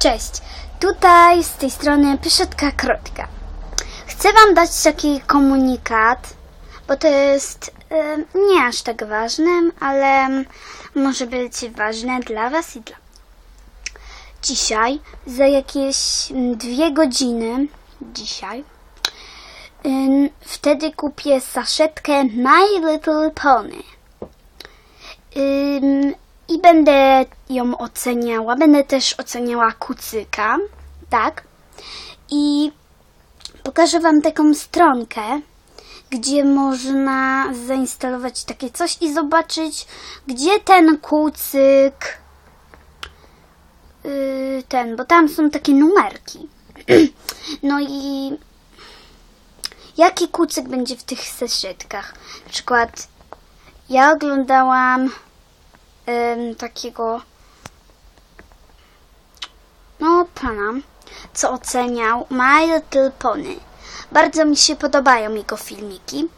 Cześć, tutaj z tej strony Pyszetka Krotka. Chcę Wam dać taki komunikat, bo to jest nie aż tak ważne, ale może być ważne dla Was i dla mnie. Dzisiaj, za jakieś dwie godziny, dzisiaj, wtedy kupię saszetkę My Little Pony. I będę ją oceniała. Będę też oceniała kucyka. Tak. I pokażę Wam taką stronkę, gdzie można zainstalować takie coś i zobaczyć, gdzie ten kucyk. Yy, ten, bo tam są takie numerki. No i jaki kucyk będzie w tych zeszytkach? Na przykład ja oglądałam em, takiego no pana, co oceniał My Little Pony. Bardzo mi się podobają jego filmiki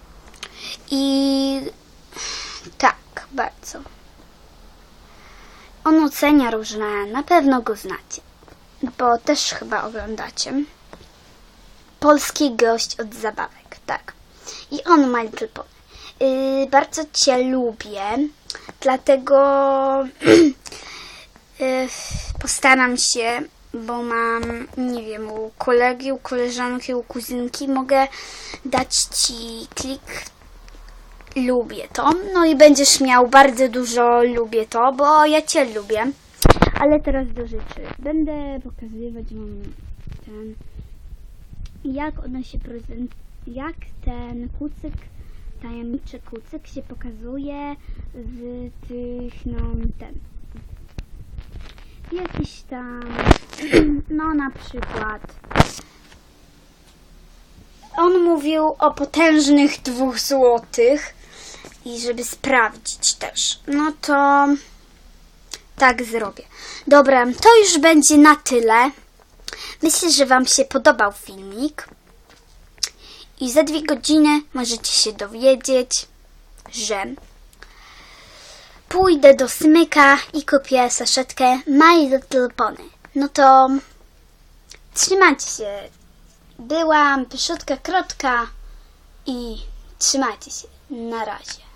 i tak, bardzo. On ocenia różne, na pewno go znacie, bo też chyba oglądacie. Polski gość od zabawek, tak. I on My Little Pony. Yy, bardzo Cię lubię, dlatego yy, postaram się, bo mam, nie wiem, u kolegi, u koleżanki, u kuzynki, mogę dać Ci klik lubię to. No i będziesz miał bardzo dużo lubię to, bo ja Cię lubię. Ale teraz do rzeczy. Będę pokazywać Wam ten, jak ona się prezentuje, jak ten kucyk, tajemniczy kucyk się pokazuje w tych, no, ten, jakiś tam, no na przykład, on mówił o potężnych dwóch złotych i żeby sprawdzić też. No to tak zrobię. Dobra, to już będzie na tyle. Myślę, że Wam się podobał filmik. I za dwie godziny możecie się dowiedzieć, że pójdę do smyka i kupię saszetkę My Little Pony. No to trzymajcie się. Byłam Pyszutka Krotka i trzymajcie się. Na razie.